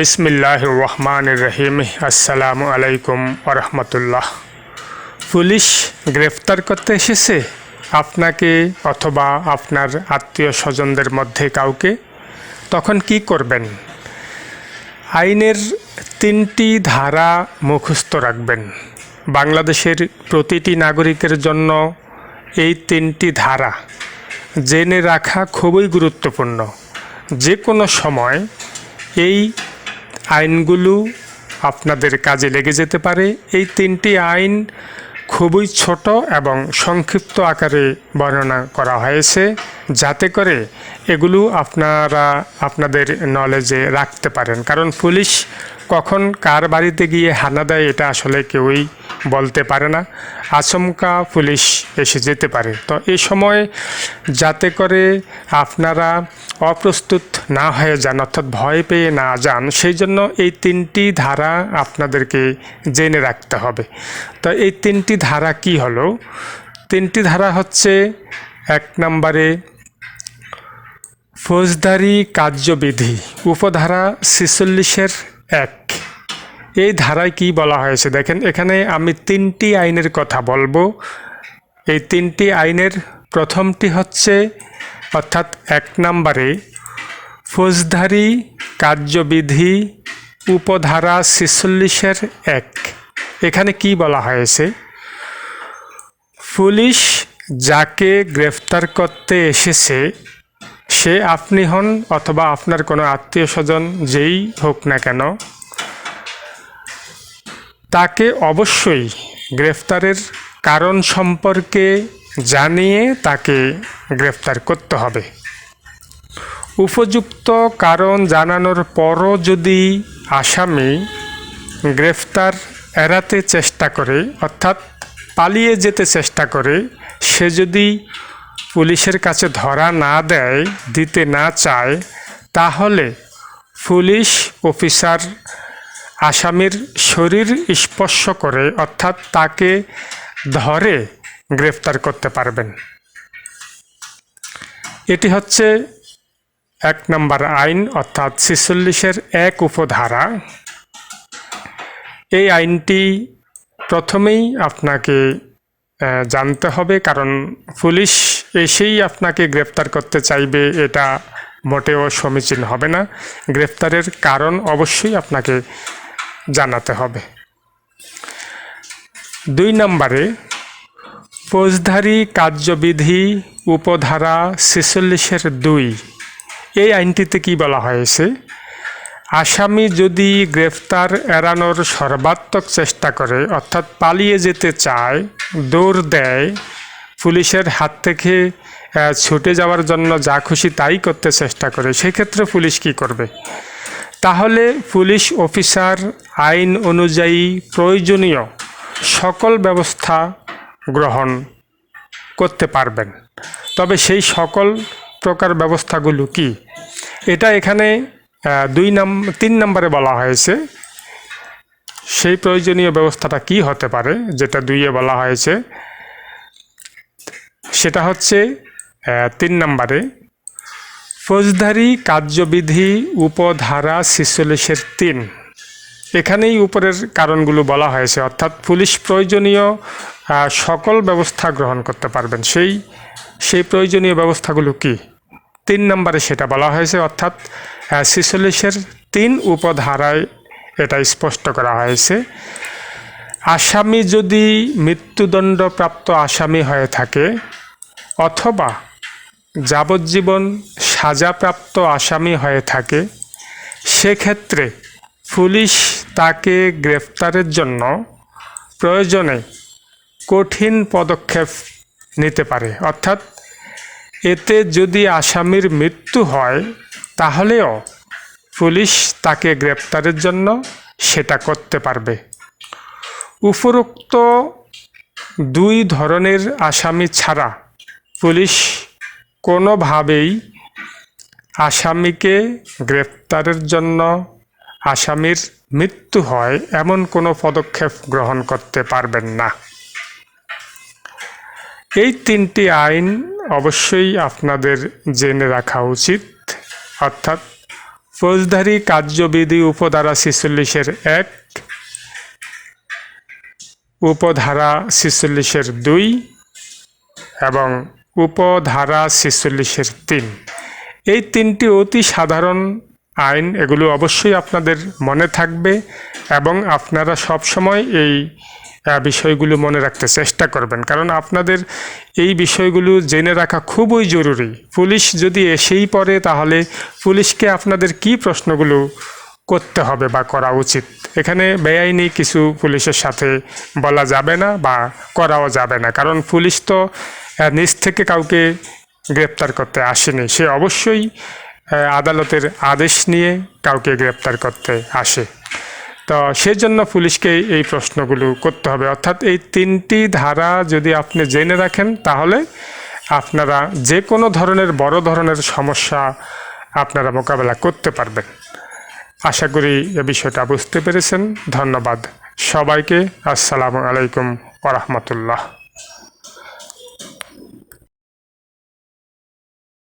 বিসমিল্লাহ রহমান রহিম। আসসালামু আলাইকুম ওরহমতুল্লাহ। পুলিশ গ্রেফতার করতে এসেছে। আপনাকে অথবা আপনার আত্মীয় স্বজনদের মধ্যে কাউকে? তখন কি করবেন? আইনের তিনটি ধারা মুখস্থ রাখবেন। বাংলাদেশের প্রতিটি নাগরিকের জন্য এই তিনটি ধারা জেনে রাখা খুবই গুরুত্বপূর্ণ। যে কোনো সময় এই আইনগুলো আপনাদের কাজে লেগে যেতে পারে। এই তিনটি আইন খুবই ছোট এবং সংক্ষিপ্ত আকারে বর্ণনা করা হয়েছে, যাতে করে এগুলো আপনারা আপনাদের নলেজে রাখতে পারেন। কারণ পুলিশ কখন কার বাড়িতে গিয়ে হানা দেয়, এটা আসলে কেউই বলতে পারে না। আচমকা পুলিশ এসে যেতে পারে। তো এই সময় যাতে করে আপনারা অপ্রস্তুত না হয়ে যান, অর্থাৎ ভয় পেয়ে না যান, সেই জন্য এই তিনটি ধারা আপনাদেরকে জেনে রাখতে হবে। তো এই তিনটি ধারা কি হলো? তিনটি ধারা হচ্ছে এক নম্বরে ফৌজদারি কার্যবিধি, উপধারা ছেচল্লিশের এক। এই ধারায় কি বলা হয়েছে? দেখেন, এখানে আমি তিনটি আইনের কথা বলব। এই তিনটি আইনের প্রথমটি হচ্ছে, অর্থাৎ এক নম্বরে, ফৌজদারি কার্যবিধি উপধারা ছেচল্লিশের এক। এখানে কি বলা হয়েছে? পুলিশ যাকে গ্রেফতার করতে এসেছে, সে আপনি হন অথবা আপনার কোনো আত্মীয় স্বজন যেই হোক না কেন তাকে অবশ্যই গ্রেফতারের কারণ সম্পর্কে জানিয়ে তাকে গ্রেফতার করতে হবে। উপযুক্ত কারণ জানানোর পরও যদি আসামি গ্রেফতার এড়াতে চেষ্টা করে, অর্থাৎ পালিয়ে যেতে চেষ্টা করে, সে যদি পুলিশের কাছে ধরা না দেয়, দিতে না চায়, তাহলে পুলিশ অফিসার আসামির শরীর স্পর্শ করে, অর্থাৎ তাকে ধরে গ্রেফতার করতে পারবেন। এটি হচ্ছে এক নম্বর আইন, অর্থাৎ ছেচল্লিশের এক উপধারা। এই আইনটি প্রথমেই আপনাকে জানতে হবে, কারণ পুলিশ এসেই আপনাকে গ্রেফতার করতে চাইবে, এটা মোটেও সমীচীন হবে না। গ্রেফতারের কারণ অবশ্যই আপনাকে জানাতে হবে। দুই নম্বরে, ফৌজদারি কার্যবিধি উপধারা ছেচল্লিশের দুই। এই আইনটিতে কি বলা হয়েছে? আসামি যদি গ্রেফতার এড়ানোর সর্বাত্মক চেষ্টা করে, অর্থাৎ পালিয়ে যেতে চায়, দৌড় দেয়, পুলিশের হাত থেকে ছুটে যাওয়ার জন্য যা খুশি তাই করতে চেষ্টা করে, সেক্ষেত্রে পুলিশ কি করবে? তাহলে পুলিশ অফিসার আইন অনুযায়ী প্রয়োজনীয় সকল ব্যবস্থা গ্রহণ করতে পারবেন। তবে সেই সকল প্রকার ব্যবস্থাগুলো কি? এটা এখানে দুই নাম, তিন নম্বরে বলা হয়েছে। সেই প্রয়োজনীয় ব্যবস্থাটা কি হতে পারে যেটা দুইয়ে বলা হয়েছে? সেটা হচ্ছে তিন নম্বরে ফৌজদারি কার্যবিধি উপধারা ছেচল্লিশের তিন। এখানেই উপরের কারণগুলো বলা হয়েছে, অর্থাৎ পুলিশ প্রয়োজনীয় সকল ব্যবস্থা গ্রহণ করতে পারবেন। সেই সেই প্রয়োজনীয় ব্যবস্থাগুলো কি? তিন নম্বরে সেটা বলা হয়েছে, অর্থাৎ ছেচল্লিশের তিন উপধারায় এটা স্পষ্ট করা হয়েছে। আসামি যদি মৃত্যুদণ্ডপ্রাপ্ত আসামি হয়ে থাকে, অথবা যাবজ্জীবন সাজাপ্রাপ্ত আসামি হয়ে থাকে। সেক্ষেত্রে পুলিশ তাকে গ্রেফতারের জন্য প্রয়োজনে কঠিন পদক্ষেপ নিতে পারে। অর্থাৎ এতে যদি আসামির মৃত্যু হয়, তাহলেও পুলিশ তাকে গ্রেপ্তারের জন্য সেটা করতে পারবে। উপরোক্ত দুই ধরনের আসামি ছাড়া পুলিশ কোনোভাবেই আসামিকে গ্রেপ্তারের জন্য আসামির মৃত্যু হয় এমন কোনো পদক্ষেপ গ্রহণ করতে পারবেন না। এই তিনটি আইন অবশ্যই আপনাদের জেনে রাখা উচিত। অর্থাৎ ফৌজদারি কার্যবিধি উপধারা ছিচল্লিশের এক, উপধারা ছিচল্লিশের দুই এবং উপধারা ছিচল্লিশের তিন। এই তিনটি অতি সাধারণ আইন, এগুলো অবশ্যই আপনাদের মনে থাকবে এবং আপনারা সব সময় এই বিষয়গুলো মনে রাখতে চেষ্টা করবেন। কারণ আপনাদের এই বিষয়গুলো জেনে রাখা খুবই জরুরি। পুলিশ যদি এসেই পড়ে, তাহলে পুলিশকে আপনাদের কি প্রশ্নগুলো করতে হবে বা করা উচিত? এখানে বেআইনি কিছু পুলিশের সাথে বলা যাবে না বা করাও যাবে না। কারণ পুলিশ তো নিজ থেকে কাউকে গ্রেপ্তার করতে আসেনি। সে অবশ্যই আদালতের আদেশ নিয়ে কাউকে গ্রেপ্তার করতে আসে। তো সেজন্য পুলিশকে এই প্রশ্নগুলো করতে হবে। অর্থাৎ এই তিনটি ধারা যদি আপনি জেনে রাখেন, তাহলে আপনারা যে কোনো ধরনের, বড় ধরনের সমস্যা আপনারা মোকাবেলা করতে পারবেন। আশা করি এ বিষয়টা বুঝতে পেরেছেন। ধন্যবাদ সবাইকে। আসসালামু আলাইকুম ওরহমতুল্লাহ